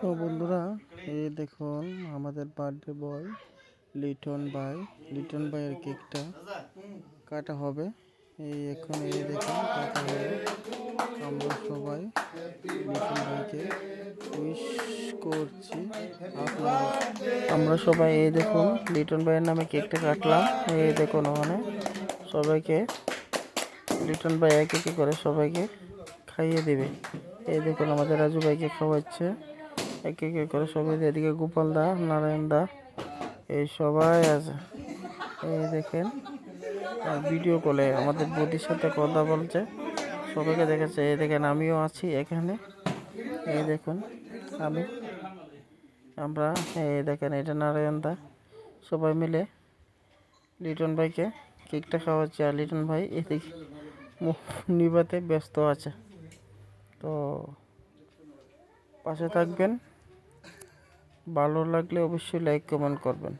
তো বন্ধুরা, এই দেখুন আমাদের বার্থডে বয় লিটন ভাই। লিটন ভাইয়ের কেকটা কাটা হবে। এই এখন এই দেখুন কাটা হবে আমরা সবাই লিটন ভাইকে উইশ করছি আমরা সবাই এই দেখুন লিটন ভাইয়ের নামে কেকটা কাটলাম। এই দেখুন ওখানে সবাইকে লিটন ভাই একে করে সবাইকে খাইয়ে দেবে। এই দেখুন আমাদের রাজু ভাইকে খাওয়াচ্ছে। একে একে করে সবাই এদিকে গোপাল দা, নারায়ণ দা, এই সবাই আছে। এই দেখেন ভিডিও কলে আমাদের বৌদির সাথে কথা বলছে, সবাইকে দেখেছে। এই দেখেন, আমিও আছি এখানে। এই দেখুন, আমি, আমরা, এই দেখেন এটা নারায়ণ দা, সবাই মিলে লিটন ভাইকে কেকটা খাওয়াচ্ছি। আর লিটন ভাই এদিকে নিবাতে ব্যস্ত আছে। তো পাশে থাকবেন। ভালো লাগলে অবশ্যই লাইক কমেন্ট করবেন।